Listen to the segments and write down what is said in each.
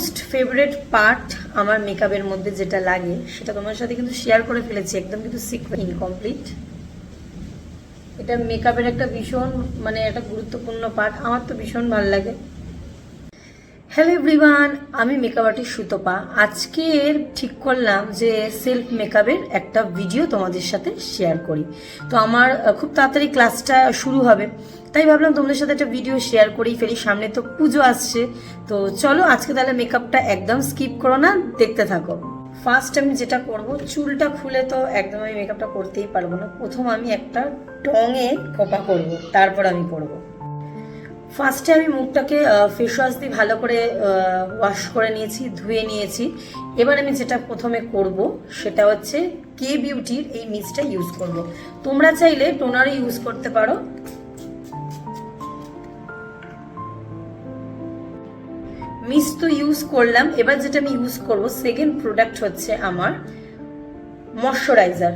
Most favourite part আমার মেকআপের মধ্যে যেটা লাগে, সেটা তোমার সাথে কিন্তু শেয়ার করে ফেলেছি, একদম কিন্তু সিক্রেট ইনকমপ্লিট এটা মেকআপের একটা ভীষণ মানে একটা গুরুত্বপূর্ণ পার্ট, আমার তো ভীষণ ভালো লাগে। হ্যালো এভরিওয়ান আমি মেকআপ আর্টিস্ট সুতপা। আজকের ঠিক করলাম যে সেলফ মেকআপের একটা ভিডিও তোমাদের সাথে শেয়ার করি। তো আমার খুব তাড়াতাড়ি ক্লাসটা শুরু হবে। তাই ভাবলাম তোমাদের সাথে একটা ভিডিও শেয়ার করেই ফেলি। সামনে তো পুজো আসছে। তো চলো আজকে তাহলে মেকআপটা একদম স্কিপ করো না, দেখতে থাকো। ফার্স্ট আমি যেটা করব, চুলটা খুলে তো একদম আমি মেকআপটা করতেই পারব না। প্রথম আমি একটা টঙে খোপা করব, তারপর আমি করব ফার্স্টে আমি মুখটাকে ফেস ওয়াশ দিয়ে ভালো করে ওয়াশ করে নিয়েছি, ধুয়ে নিয়েছি। এবার আমি যেটা প্রথমে করব, সেটা হচ্ছে কে বিউটির এই মিসটা ইউজ করব। তোমরা চাইলে টোনারও ইউজ করতে পারো। মিস তো ইউজ করলাম। এবার যেটা আমি ইউজ করব সেকেন্ড প্রোডাক্ট হচ্ছে আমার ময়শ্চারাইজার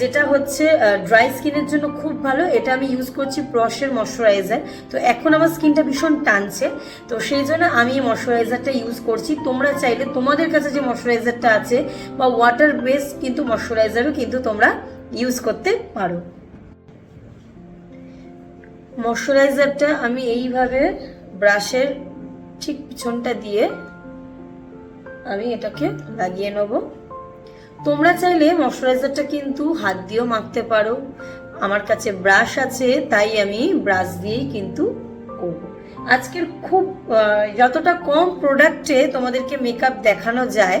যেটা হচ্ছে ড্রাই স্কিনের জন্য খুব ভালো। এটা আমি ইউজ করছি প্রসের ময়শ্চারাইজার তো এখন আমার স্কিনটা ভীষণ টানছে। তো সেই জন্য আমি এই ময়শ্চারাইজারটা ইউজ করছি। তোমরা চাইলে তোমাদের কাছে যে ময়শ্চারাইজারটা আছে বা ওয়াটার বেস কিন্তু ময়শ্চারাইজারও কিন্তু তোমরা ইউজ করতে পারো। ময়শ্চারাইজারটা আমি এইভাবে ব্রাশের ঠিক পিছনটা দিয়ে আমি এটাকে লাগিয়ে নেব। তোমরা চাইলে ময়শ্চারাইজারটা কিন্তু হাত দিয়েও মাখতে পারো। আমার কাছে ব্রাশ আছে, তাই আমি ব্রাশ দিয়েই কিন্তু করব। আজকের খুব যতটা কম প্রোডাক্টে তোমাদেরকে মেকআপ দেখানো যায়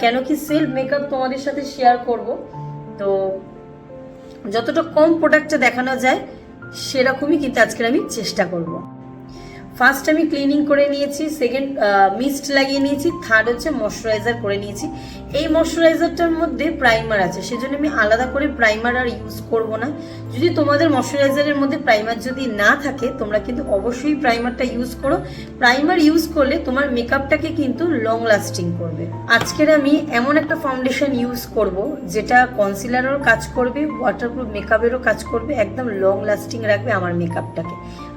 কেন কি সেলফ মেকআপ তোমাদের সাথে শেয়ার করব। তো যতটা কম প্রোডাক্টে দেখানো যায়, সেরকমই কিন্তু আজকের আমি চেষ্টা করব। ফার্স্ট আমি ক্লিনিং করে নিয়েছি সেকেন্ড মিস্ট লাগিয়ে নিয়েছি থার্ড হচ্ছে ময়শ্চারাইজার করে নিয়েছি। এই ময়শ্চারাইজারটার মধ্যে প্রাইমার আছে, সেজন্য আমি আলাদা করে প্রাইমার আর ইউজ করব না। যদি তোমাদের ময়শ্চারাইজারের মধ্যে প্রাইমার যদি না থাকে, তোমরা কিন্তু অবশ্যই প্রাইমারটা ইউজ করো। প্রাইমার ইউজ করলে তোমার মেকআপটাকে কিন্তু লং লাস্টিং করবে। আজকের আমি এমন একটা ফাউন্ডেশন ইউজ করব, যেটা কনসিলারেরও কাজ করবে ওয়াটারপ্রুফ মেকআপেরও কাজ করবে, একদম লং লাস্টিং রাখবে আমার মেকআপটাকে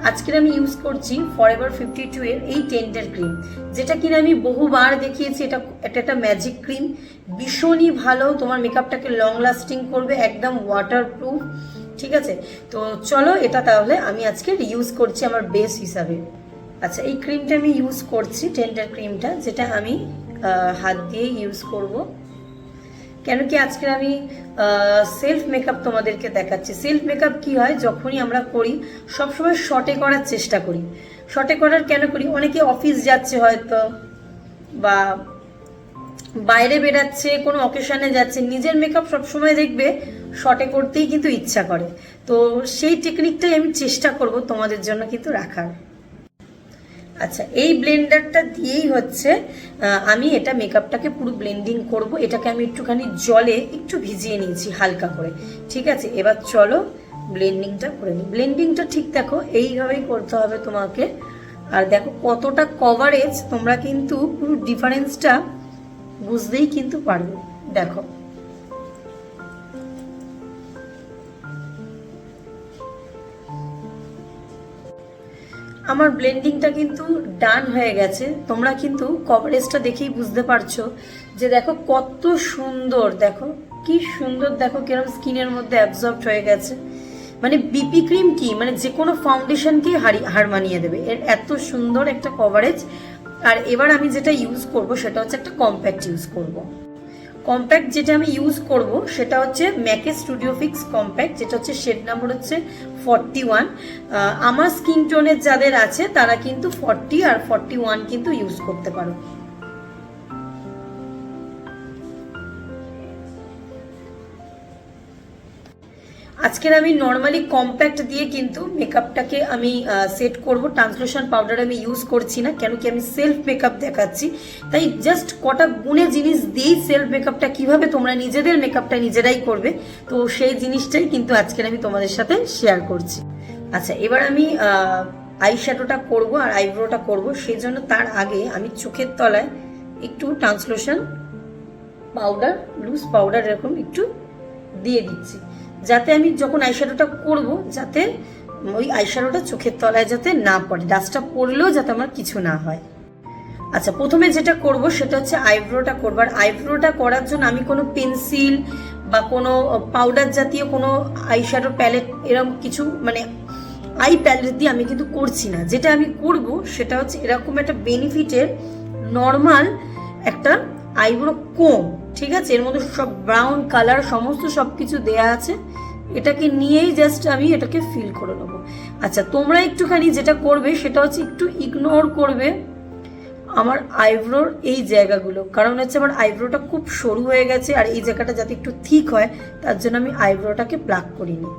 আজকের আমি ইউজ করছি ফরএভার ফিফটি টু এর এই টেন্ডার ক্রিম যেটা কিনা আমি বহুবার দেখিয়েছি, এটা এটা একটা ম্যাজিক ক্রিম ভীষণই ভালো, তোমার মেকআপটাকে লং লাস্টিং করবে, একদম ওয়াটারপ্রুফ ঠিক আছে? তো চলো, এটা তাহলে আমি আজকে ইউজ করছি আমার বেস হিসাবে। আচ্ছা এই ক্রিমটা আমি ইউজ করছি টেন্ডার ক্রিমটা যেটা আমি হাত দিয়ে ইউজ করব। কেন কি আজকে আমি সেলফ মেকআপ তোমাদেরকে দেখাচ্ছি। সেলফ মেকআপ কি হয়? যখনই আমরা করি, সবসময় শর্টে করার চেষ্টা করি। শর্টে করার কেন করি? অনেকে অফিস যাচ্ছে হয়তো, বা বাইরে বেরাচ্ছে কোনো অকেশনে যাচ্ছে, নিজের মেকআপ সবসময় দেখবে শর্টে করতেই কিন্তু ইচ্ছা করে। তো সেই টেকনিকটাই আমি চেষ্টা করব তোমাদের জন্য কিন্তু রাখার। আচ্ছা এই ব্লেন্ডারটা দিয়েই হচ্ছে আমি এটা মেকআপটাকে পুরো ব্লেন্ডিং করব, এটাকে আমি একটুখানি জলে একটু ভিজিয়ে নিয়েছি হালকা করে, ঠিক আছে? এবার চলো ব্লেন্ডিংটা করে নিই। ব্লেন্ডিংটা ঠিক দেখো, এইভাবেই করতে হবে তোমাকে। আর দেখো কতটা কভারেজ তোমরা কিন্তু পুরো ডিফারেন্সটা বুঝতেই কিন্তু পারবে। দেখো আমার ব্লেন্ডিংটা কিন্তু ডান হয়ে গেছে। তোমরা কিন্তু কভারেজটা দেখেই বুঝতে পারছ যে দেখো কত সুন্দর, দেখো কি সুন্দর, দেখো কিরম স্কিনের মধ্যে অ্যাবজর্ব হয়ে গেছে। মানে বিপি ক্রিম কি? মানে যে কোনো ফাউন্ডেশনকেই হারি, হার মানিয়ে দেবে। এর এত সুন্দর একটা কভারেজ আর এবার আমি যেটা ইউজ করব সেটা হচ্ছে একটা কম্প্যাক্ট ইউজ করব। কম্প্যাক্ট যেটা আমি ইউজ করব, সেটা হচ্ছে ম্যাকে স্টুডিও ফিক্স কম্প্যাক্ট যেটা হচ্ছে শেড নাম্বার হচ্ছে ফর্টি ওয়ান আমার স্কিন টোনের যাদের আছে, তারা কিন্তু ফর্টি আর ফর্টি ওয়ান কিন্তু ইউজ করতে পারো। আজকের আমি নর্মালি কম্প্যাক্ট দিয়ে কিন্তু মেকআপটাকে আমি সেট করব। ট্রান্সলেশন পাউডার আমি ইউজ করছি না, কেন কি আমি সেলফ মেকআপ দেখাচ্ছি। তাই জাস্ট কটা গুণে জিনিস দিয়েই সেলফ মেকআপটা কীভাবে তোমরা নিজেদের মেকআপটা নিজেরাই করবে, তো সেই জিনিসটাই কিন্তু আজকের আমি তোমাদের সাথে শেয়ার করছি। আচ্ছা এবার আমি আই শ্যাডোটা করব আর আইব্রোটা করব। সেই জন্য তার আগে আমি চোখের তলায় একটু ট্রান্সলেশন পাউডার লুজ পাউডার এরকম একটু দিয়ে দিচ্ছি। যাতে আমি যখন আইশ্যাডোটা করব, যাতে ওই আইশ্যাডোটা চোখের তলায় যাতে না পড়ে ডাস্টটা পড়লেও যাতে আমার কিছু না হয়। আচ্ছা প্রথমে যেটা করব সেটা হচ্ছে আইব্রোটা করব। আর আইব্রোটা করার জন্য আমি কোনো পেন্সিল বা কোনো পাউডার জাতীয় কোনো আইশ্যাডো প্যালেট এরকম কিছু মানে আই প্যালেট দিয়ে আমি কিন্তু করছি না। যেটা আমি করব সেটা হচ্ছে এরকম একটা বেনিফিটের নর্মাল একটা আইব্রো কোম ঠিক আছে? এর মধ্যে সব ব্রাউন কালার সমস্ত সব কিছু দেয়া আছে। এটাকে নিয়েই জাস্ট আমি এটাকে ফিল করে নেব। আচ্ছা তোমরা একটুখানি যেটা করবে সেটা হচ্ছে একটু ইগনোর করবে আমার আইব্রোর এই জায়গাগুলো। কারণ হচ্ছে আমার আইব্রোটা খুব সরু হয়ে গেছে আর এই জায়গাটা যাতে একটু থিক হয়, তার জন্য আমি আইব্রোটাকে প্লাক করিনি।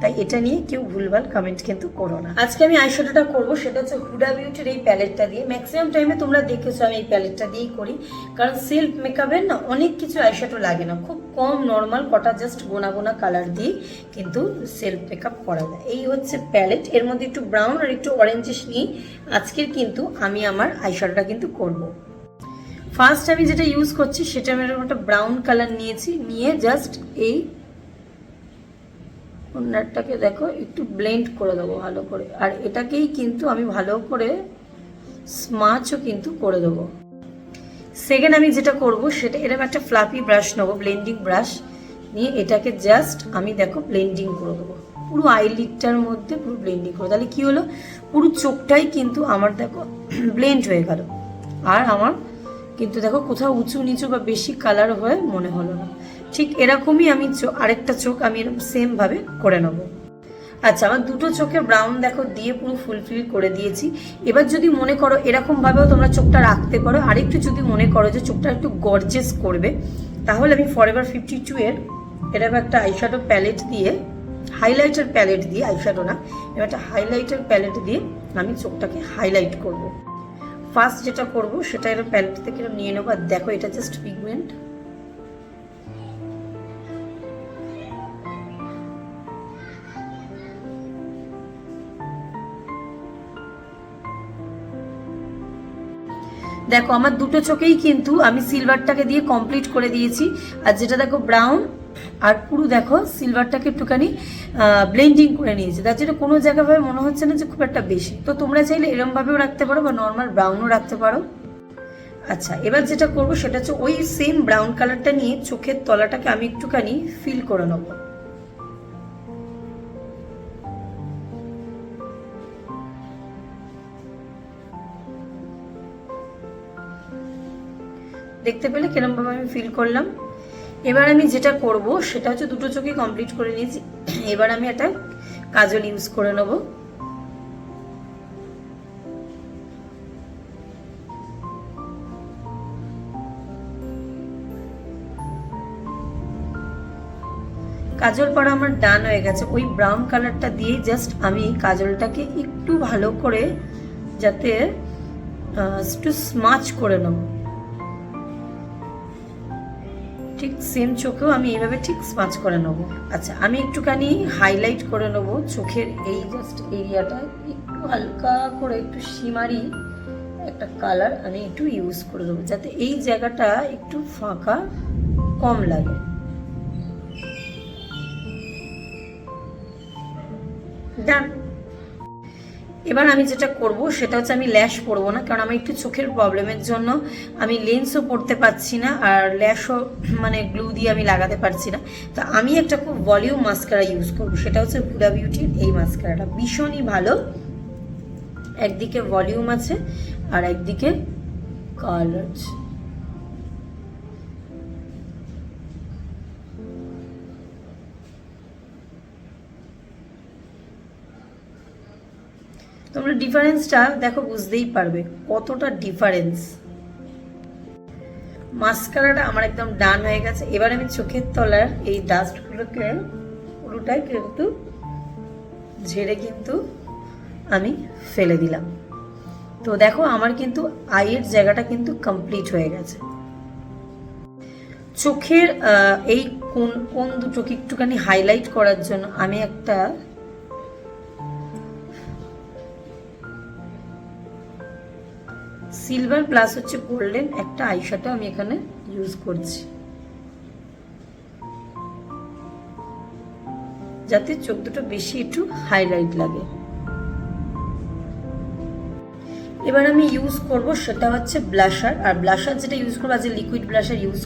তাই এটা নিয়ে কেউ ভুলভাল কমেন্ট কিন্তু করো না। আজকে আমি আইশ্যাডোটা করব, সেটা হচ্ছে হুডা বিউটির এই প্যালেটটা দিয়ে। ম্যাক্সিমাম টাইমে তোমরা দেখেছ আমি এই প্যালেটটা দিয়েই করি। কারণ সেলফ মেকআপের না অনেক কিছু আইশ্যাডো লাগে না। খুব কম নর্মাল কটা জাস্ট গোনা গোনা কালার দিয়ে কিন্তু সেলফ মেকআপ করা যায়। এই হচ্ছে প্যালেট এর মধ্যে একটু ব্রাউন আর একটু অরেঞ্জিশ নিয়ে আজকের কিন্তু আমি আমার আইশ্যাডোটা কিন্তু করব। ফার্স্ট আমি যেটা ইউজ করছি, সেটা আমি একটা ব্রাউন কালার নিয়েছি। নিয়ে জাস্ট এই কর্নারটাকে দেখো, একটু ব্লেন্ড করে দেবো ভালো করে। আর এটাকেই কিন্তু আমি ভালো করে স্মাচও কিন্তু করে দেবো। সেকেন্ড আমি যেটা করব সেটা এরকম একটা ফ্লাফি ব্রাশ নেব ব্লেন্ডিং ব্রাশ নিয়ে এটাকে জাস্ট আমি দেখো ব্লেন্ডিং করে দেবো। পুরো আইলিডটার মধ্যে পুরো ব্লেন্ডিং করে তাহলে কি হলো? পুরো চোখটাই কিন্তু আমার দেখো ব্লেন্ড হয়ে গেল। আর আমার কিন্তু দেখো কোথাও উঁচু নিচু বা বেশি কালার হয়ে মনে হলো না। ঠিক এরকমই আমি আরেকটা চোখ আমি এরকম সেমভাবে করে নেব। আচ্ছা আমার দুটো চোখে ব্রাউন দেখো দিয়ে পুরো ফুলফিল করে দিয়েছি। এবার যদি মনে করো এরকম ভাবেও তোমরা চোখটা রাখতে পারো, আরেকটু যদি মনে করো যে চোখটা একটু গর্জেস করবে, তাহলে আমি ফরএভার ফিফটি টু এর এরকম একটা আইশ্যাডো প্যালেট দিয়ে হাইলাইটার প্যালেট দিয়ে আইশ্যাডো না, এবার একটা হাইলাইটার প্যালেট দিয়ে আমি চোখটাকে হাইলাইট করব। ফার্স্ট যেটা করব, সেটা এর প্যালেট থেকে এরকম নিয়ে নেব, আর দেখো এটা জাস্ট পিগমেন্ট দেখো, আমার দুটো চোখেই কিন্তু আমি সিলভারটাকে দিয়ে কমপ্লিট করে দিয়েছি। আর যেটা দেখো ব্রাউন আর পুরো দেখো সিলভারটাকে একটুখানি ব্লেন্ডিং করে নিয়েছি। তার যেটা কোনো জায়গাভাবে মনে হচ্ছে না যে খুব একটা বেশি। তো তোমরা চাইলে এরমভাবেও রাখতে পারো বা নর্মাল ব্রাউনও রাখতে পারো। আচ্ছা এবার যেটা করব সেটা হচ্ছে ওই সেম ব্রাউন কালারটা নিয়ে চোখের তলাটাকে আমি একটুখানি ফিল করে নেব। দেখতে পেলে কিরমভাবে আমি ফিল করলাম। এবার আমি যেটা করব, সেটা হচ্ছে দুটো চোখে কমপ্লিট করে নিয়েছি। এবার আমি একটা কাজল ইউজ করে নেব। কাজল পরা আমার ডান হয়ে গেছে। ওই ব্রাউন কালারটা দিয়ে জাস্ট আমি কাজলটাকে একটু ভালো করে যাতে একটু স্মাচ করে নেব। ঠিক সেম চোখেও আমি এইভাবে ঠিক স্পাচ করে নেব। আচ্ছা আমি একটুখানি হাইলাইট করে নেব চোখের এই জাস্ট এরিয়াটা একটু হালকা করে একটু শিমারি একটা কালার আমি একটু ইউজ করে দেবো যাতে এই জায়গাটা একটু ফাঁকা কম লাগে। ডান এবার আমি যেটা করব, সেটা হচ্ছে আমি ল্যাশ পরবো না, কারণ আমার একটু চোখের প্রবলেমের জন্য আমি লেন্সও পরতে পারছি না, আর ল্যাশও মানে গ্লু দিয়ে আমি লাগাতে পারছি না। তো আমি একটা খুব ভলিউম মাস্কারা ইউজ করব, সেটা হচ্ছে হুডা বিউটির এই মাস্কারাটা ভীষণই ভালো। একদিকে ভলিউম আছে, আর একদিকে কালার আছে তোমরা ডিফারেন্সটা দেখো, বুঝতেই পারবে কতটা ডিফারেন্স মাস্কারাটা আমার একদম ডান হয়ে গেছে। এবার আমি চোখের তলার এই ডাস্টগুলোকে পুরোটাই কিন্তু ঝেড়ে কিন্তু আমি ফেলে দিলাম। তো দেখো, আমার কিন্তু আইয়ের জায়গাটা কিন্তু কমপ্লিট হয়ে গেছে। চোখের এই কোন কোন দুটোকে একটুখানি হাইলাইট করার জন্য আমি একটা সিলভার প্লাস হচ্ছে গোল্ডেন একটা আইশ্যাডো আমি এখানে ইউজ করছি। যাতে চোখ দুটো বেশি একটু হাইলাইট লাগে। এবার আমি ইউজ করব, সেটা হচ্ছে ব্লাশার আর ব্লাশার যেটা ইউজ করব, আজ লিকুইড ব্লাশার ইউজ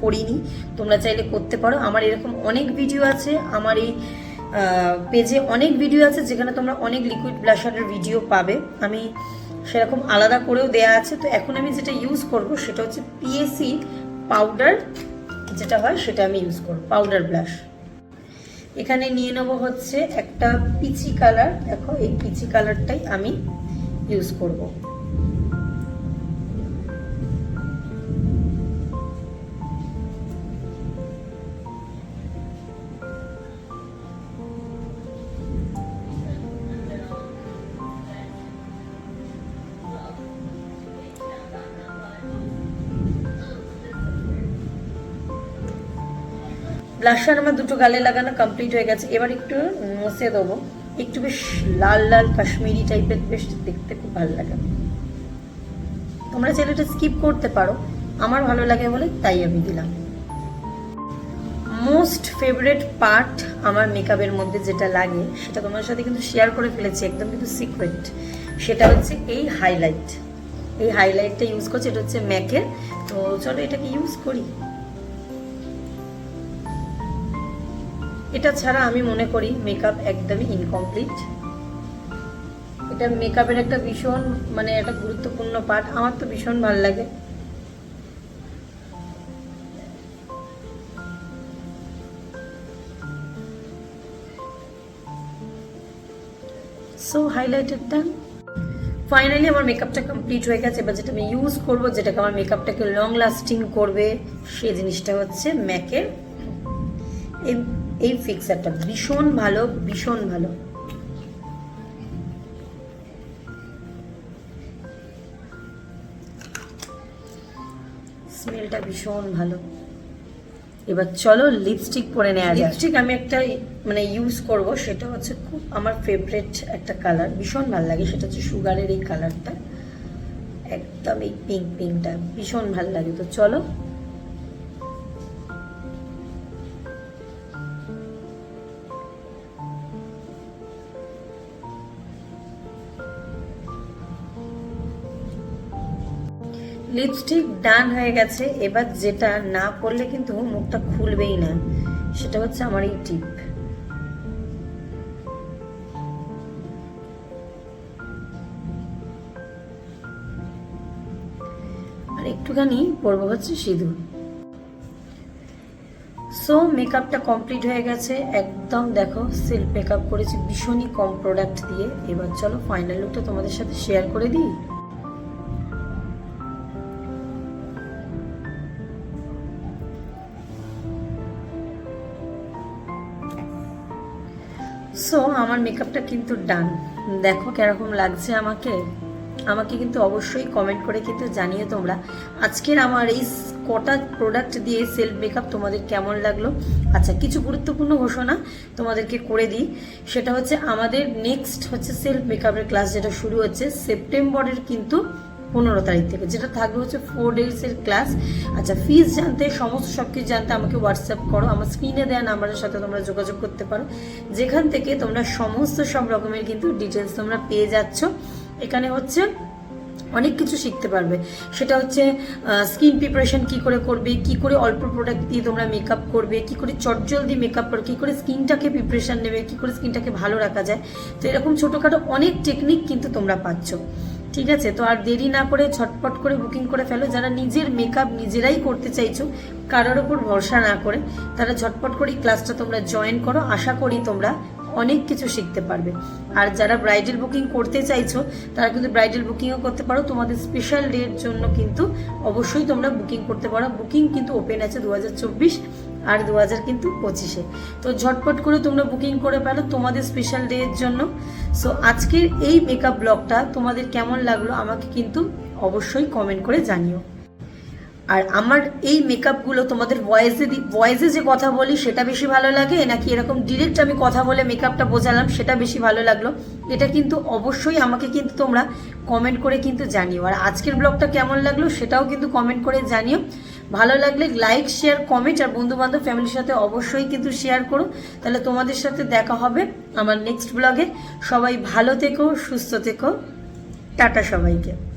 করিনি, তোমরা চাইলে করতে পারো। আমার এরকম অনেক ভিডিও আছে, আমার এই পেজে অনেক ভিডিও আছে, যেখানে তোমরা অনেক লিকুইড ব্লাশারের ভিডিও পাবে। আমি সেরকম আলাদা করেও দেয়া আছে। তো এখন আমি যেটা ইউজ করব সেটা হচ্ছে পিএসি পাউডার যেটা হয় সেটা আমি ইউজ করব পাউডার ব্লাশ এখানে নিয়ে নেব হচ্ছে একটা পিচি কালার দেখো এই পিচি কালারটাই আমি ইউজ করব। ব্লাশার আমার দুটো গালে লাগানো কমপ্লিট হয়ে গেছে। এবার একটু মুছে দেবো। একটু বেশ লাল লাল কাশ্মীরি টাইপের বেশ দেখতে খুব ভালো লাগে। তোমরা চাইলে স্কিপ করতে পারো। আমার ভালো লাগে বলে তাই আমি দিলাম। মোস্ট ফেভারেট পার্ট আমার মেকআপের মধ্যে যেটা লাগে, সেটা তোমার সাথে কিন্তু শেয়ার করে ফেলেছি, একদম কিন্তু সিক্রেট সেটা হচ্ছে এই হাইলাইট এই হাইলাইটটা ইউজ করছি এটা হচ্ছে ম্যাকের। তো চলো এটাকে ইউজ করি। এটা ছাড়া আমি মনে করি মেকআপ একদমই ইনকমপ্লিট এটা মেকআপের একটা ভীষণ মানে একটা গুরুত্বপূর্ণ পার্ট আমার তো ভীষণ ভালো লাগে। সো হাইলাইটারটা ফাইনালি আমার মেকআপটা কমপ্লিট হয়ে গেছে, এবার যেটা আমি ইউজ করব, যেটাকে আমার মেকআপটাকে লং লাস্টিং করবে সেই জিনিসটা হচ্ছে ম্যাকের। এই ফিক্সারটা ভীষণ ভালো ভীষণ ভালো। স্মেলটা ভীষণ ভালো। এবার চলো লিপস্টিক পরে নেওয়া যায় লিপস্টিক আমি একটা মানে ইউজ করব, সেটা হচ্ছে খুব আমার ফেভারেট একটা কালার ভীষণ ভালো লাগে, সেটা হচ্ছে সুগারের এই কালারটা একদম এই পিঙ্ক পিঙ্কটা ভীষণ ভালো লাগে। তো চলো লিপস্টিক ডান হয়ে গেছে। এবার যেটা না করলে কিন্তু মুখটা খুলবেই না। সেটা হচ্ছে আমার এই টিপ আর একটুখানি পরবো হচ্ছে সিঁদুর। সো মেকআপটা কমপ্লিট হয়ে গেছে। একদম দেখো সেলফ মেকআপ করেছি ভীষণই কম প্রোডাক্ট দিয়ে। এবার চলো ফাইনাল লুকটা তোমাদের সাথে শেয়ার করে দিই। সো আমার মেকআপটা কিন্তু ডান দেখো কীরকম লাগছে আমাকে। আমাকে কিন্তু অবশ্যই কমেন্ট করে কিন্তু জানিয়ে তোমরা। আজকের আমার এই কটা প্রোডাক্ট দিয়ে সেলফ মেকআপ তোমাদের কেমন লাগল? আচ্ছা কিছু গুরুত্বপূর্ণ ঘোষণা তোমাদেরকে করে দিই। সেটা হচ্ছে আমাদের নেক্সট হচ্ছে সেলফ মেকআপের ক্লাস যেটা শুরু হচ্ছে। সেপ্টেম্বরের কিন্তু পনেরো তারিখ থেকে, যেটা থাকবে হচ্ছে ফোর ডেজের ক্লাস আচ্ছা ফিস জানতে, সমস্ত সব কিছু জানতে আমাকে হোয়াটসঅ্যাপ করো, আমার স্ক্রিনে দেওয়া নাম্বারের সাথে তোমরা যোগাযোগ করতে পারো। যেখান থেকে তোমরা সমস্ত সব রকমের কিন্তু ডিটেলস তোমরা পেয়ে যাচ্ছ। এখানে হচ্ছে অনেক কিছু শিখতে পারবে। সেটা হচ্ছে স্কিন প্রিপারেশন কি করে করবে, কি করে অল্প প্রোডাক্ট দিয়ে তোমরা মেকআপ করবে, কি করে চটজলদি মেকআপ করবে, কি করে স্কিনটাকে প্রিপারেশন নেবে, কি করে স্কিনটাকে ভালো রাখা যায়। তো এরকম ছোটোখাটো অনেক টেকনিক কিন্তু তোমরা পাচ্ছ। ঠিক আছে, তো আর দেরি না করে ঝটপট করে বুকিং করে ফেলো। যারা নিজের মেকআপ নিজেরাই করতে চাইছো, কারোর ওপর ভরসা না করে, তারা ঝটপট করে ক্লাসটা তোমরা জয়েন করো। আশা করি তোমরা অনেক কিছু শিখতে পারবে। আর যারা ব্রাইডাল বুকিং করতে চাইছো, তারা কিন্তু ব্রাইডাল বুকিংও করতে পারো। তোমাদের স্পেশাল ডের জন্য কিন্তু অবশ্যই তোমরা বুকিং করতে পারো। বুকিং কিন্তু ওপেন আছে দু হাজার চব্বিশ। আর দু হাজার কিন্তু পঁচিশে। তো ঝটপট করে তোমরা বুকিং করে পেল তোমাদের স্পেশাল ডে এর জন্য। সো আজকের এই মেকআপ ব্লগটা তোমাদের কেমন লাগল আমাকে কিন্তু অবশ্যই কমেন্ট করে জানিও। আর আমার এই মেকআপগুলো তোমাদের ভয়েসে ভয়েসে যে কথা বলি সেটা বেশি ভালো লাগে, নাকি এরকম ডিরেক্ট আমি কথা বলে মেকআপটা বোঝালাম সেটা বেশি ভালো লাগল, এটা কিন্তু অবশ্যই আমাকে কিন্তু তোমরা কমেন্ট করে কিন্তু জানিও। আর আজকের ব্লগটা কেমন লাগল সেটাও কিন্তু কমেন্ট করে জানিও। ভালো লাগলে লাইক শেয়ার কমেন্ট আর বন্ধুবান্ধব ফ্যামিলির সাথে অবশ্যই কিন্তু শেয়ার করো তাহলে তোমাদের সাথে দেখা হবে আমার নেক্সট ব্লগে সবাই ভালো থেকো, সুস্থ থেকো। টাটা সবাইকে।